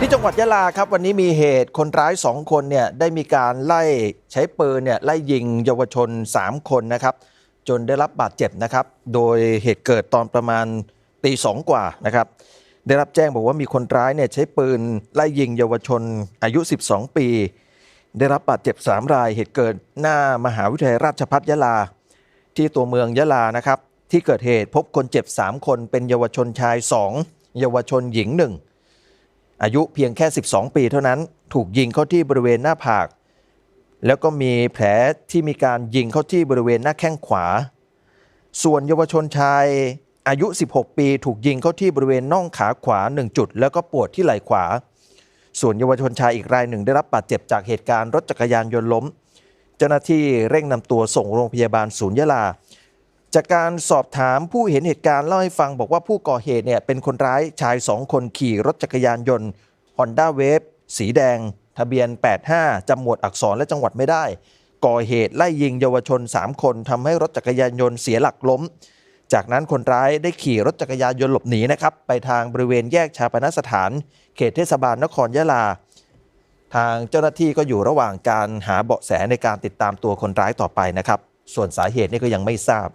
ที่จังหวัดยะลาครับวันนี้มีเหตุคนร้ายสองคนเนี่ยได้มีการไล่ใช้ปืนเนี่ยไล่ยิงเยาวชน 3 คนนะครับ จนได้รับบาดเจ็บนะครับ โดยเหตุเกิดตอนประมาณตีสองกว่านะครับ ได้รับแจ้งบอกว่ามีคนร้ายเนี่ยใช้ปืนไล่ยิงเยาวชนอายุ 12 ปี ได้รับบาดเจ็บ 3 รายเหตุเกิดหน้ามหาวิทยาลัยราชภัฏยะลา ที่ตัวเมืองยะลานะครับ ที่เกิดเหตุพบคนเจ็บ 3 คนเป็นเยาวชนชาย 2 เยาวชนหญิง 1 อายุเพียงแค่ 12 ปีเท่านั้นถูกยิงเข้าที่บริเวณหน้าผาก แล้วก็มีแผลที่มีการยิงเข้าที่บริเวณหน้าแข้งขวา ส่วนเยาวชนชายอายุ 16 ปี ถูกยิงเข้าที่บริเวณน่องขาขวา 1 จุด แล้วก็ปวดที่ไหล่ขวา ส่วนเยาวชนชายอีกรายหนึ่งได้รับบาดเจ็บจากเหตุการณ์รถจักรยานยนต์ล้ม เจ้าหน้าที่เร่งนำตัวส่งโรงพยาบาลศูนย์ยะลา จากการสอบถามผู้เห็นเหตุการณ์เล่าให้ฟังบอกว่าผู้ก่อเหตุเนี่ยเป็นคนร้ายชายสองคนขี่รถจักรยานยนต์ Honda Wave สีแดง ทะเบียน 85จำหมวดอักษรและจังหวัดไม่ได้ ก่อเหตุไล่ยิงเยาวชน 3 คนทำให้รถจักรยานยนต์เสียหลักล้ม จากนั้นคนร้ายได้ขี่รถจักรยานยนต์หลบหนีนะครับไปทางบริเวณแยกชาปนสถาน เขตเทศบาลนครยะลา ทางเจ้าหน้าที่ก็อยู่ระหว่างการหาเบาะแสในการติดตามตัวคนร้ายต่อไปนะครับส่วนสาเหตุนี่ก็ยังไม่ทราบ